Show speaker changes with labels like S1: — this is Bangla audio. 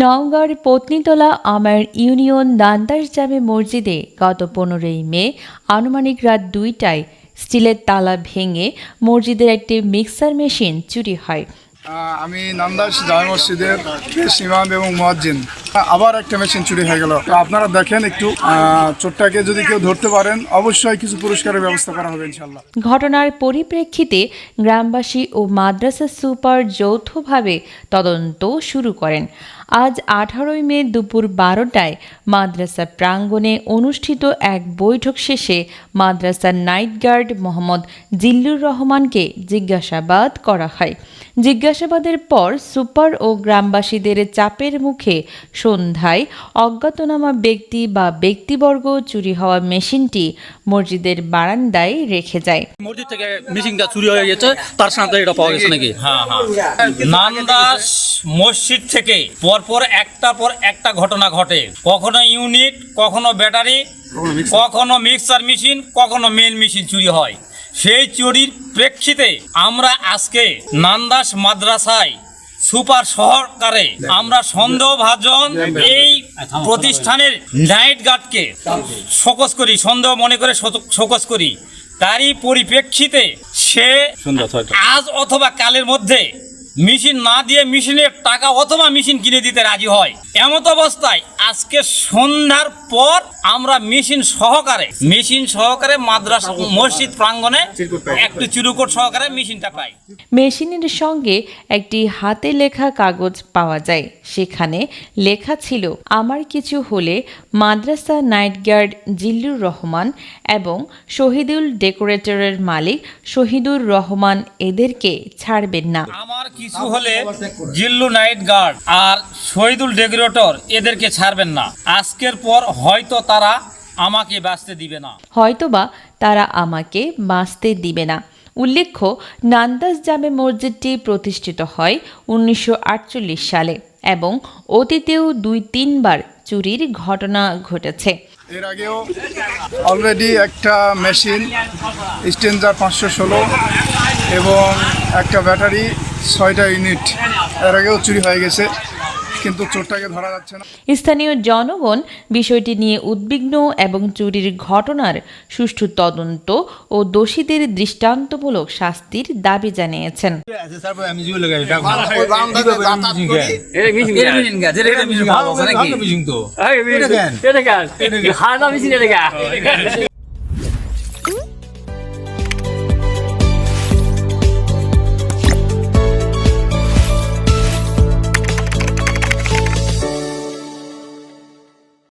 S1: নওগাঁর পত্নীতলা আমার ইউনিয়ন দান্দাস জামে মসজিদে গত পনেরোই মে, আনুমানিক রাত দুইটায় স্টিলের তালা ভেঙে মসজিদের একটি মিক্সার মেশিন চুরি হয়।
S2: আমি নান্দাস জামা মসজিদের ইমাম এবং মোয়াজ্জিন। আবার একটা মেশিন চুরি হয়ে গেল। আপনারা দেখেন একটু চোরটাকে যদি কেউ ধরতে পারেন, অবশ্যই কিছু পুরস্কারের ব্যবস্থা করা হবে ইনশাল্লাহ
S1: ঘটনার পরিপ্রেক্ষিতে গ্রামবাসী ও মাদ্রাসা সুপার যৌথভাবে তদন্ত শুরু করেন। আজ আঠারোই মে দুপুর বারোটায় মাদ্রাসা প্রাঙ্গণে অনুষ্ঠিত এক বৈঠক শেষে মাদ্রাসার নাইট গার্ড মোহাম্মদ জিল্লুর রহমানকে জিজ্ঞাসাবাদ করা হয়। জিজ্ঞাসাবাদের পর সুপার ও গ্রামবাসীদের চাপের মুখে সন্ধ্যায় অজ্ঞাতনামা ব্যক্তি বা ব্যক্তিবর্গ চুরি হওয়া মেশিনটি মসজিদের বারান্দায় রেখে যায়।
S3: মসজিদ থেকে মিশিংটা চুরি হয়ে গেছে তার সাথে এটা পাওয়া গেছে নাকি?
S4: হ্যাঁ হ্যাঁ। নান্দাস মসজিদ থেকে পরপর একটা পর একটা ঘটনা ঘটে। কখনো ইউনিট কখনো ব্যাটারি কখনো মিক্সার মেশিন কখনো মেল মেশিন চুরি হয়। সেই চুরির প্রেক্ষিতে আমরা আজকে নান্দাস মাদ্রাসায় সুপার সহকারে আমরা সন্দেহভাজন এই প্রতিষ্ঠানের নাইট গার্ডকে শোকস করি সন্দেহ মনে করে শোকস করি। তারই পরিপ্রেক্ষিতে সে আজ অথবা কালের মধ্যে মেশিন না দিয়ে মেশিনের টাকা অথবা মেশিন কিনে দিতে রাজি হয়। এমত অবস্থায় আজকে সন্ধ্যার পর আমরা মেশিন সহকারে মেশিন সহকারে মাদ্রাসা মসজিদ প্রাঙ্গণে একটু চিরুকোট সহকারে মেশিনটা পাই।
S1: মেশিনের সঙ্গে একটি হাতে লেখা কাগজ পাওয়া যায়। সেখানে লেখা ছিল আমার কিছু হলে মাদ্রাসা নাইট গার্ড জিল্লুর রহমান এবং শহীদুল ডেকোরেটরের মালিক শহীদুর রহমান এদেরকে ছাড়বেন না।
S4: আমার কিছু হলে জিল্লু নাইট গার্ড আর শহীদুল ডেকোরেটর এদেরকে ছাড়বেন না। আজকের পর হয়তো তারা আমাকে বাঁচতে দিবে না।
S1: হয়তোবা তারা আমাকে বাঁচতে দিবে না। উল্লেখ্য নান্দাস জামে মসজিদটি প্রতিষ্ঠিত হয় উনিশশো আটচল্লিশ সালে এবং অতীতেও দুই তিনবার চুরির ঘটনা ঘটেছে।
S2: এর আগেও অলরেডি একটা মেশিন স্টেঞ্জার পাঁচশো ষোলো এবং একটা ব্যাটারি ছয়টা ইউনিট এর আগেও চুরি হয়ে গেছে। কিন্তু চোরটাকে ধরা যাচ্ছে না।
S1: স্থানীয় জনগণ বিষয়টি নিয়ে উদ্বিগ্ন এবং চুরির ঘটনার সুষ্ঠু তদন্ত ও দোষীদের দৃষ্টান্তমূলক শাস্তির দাবি জানিয়েছেন।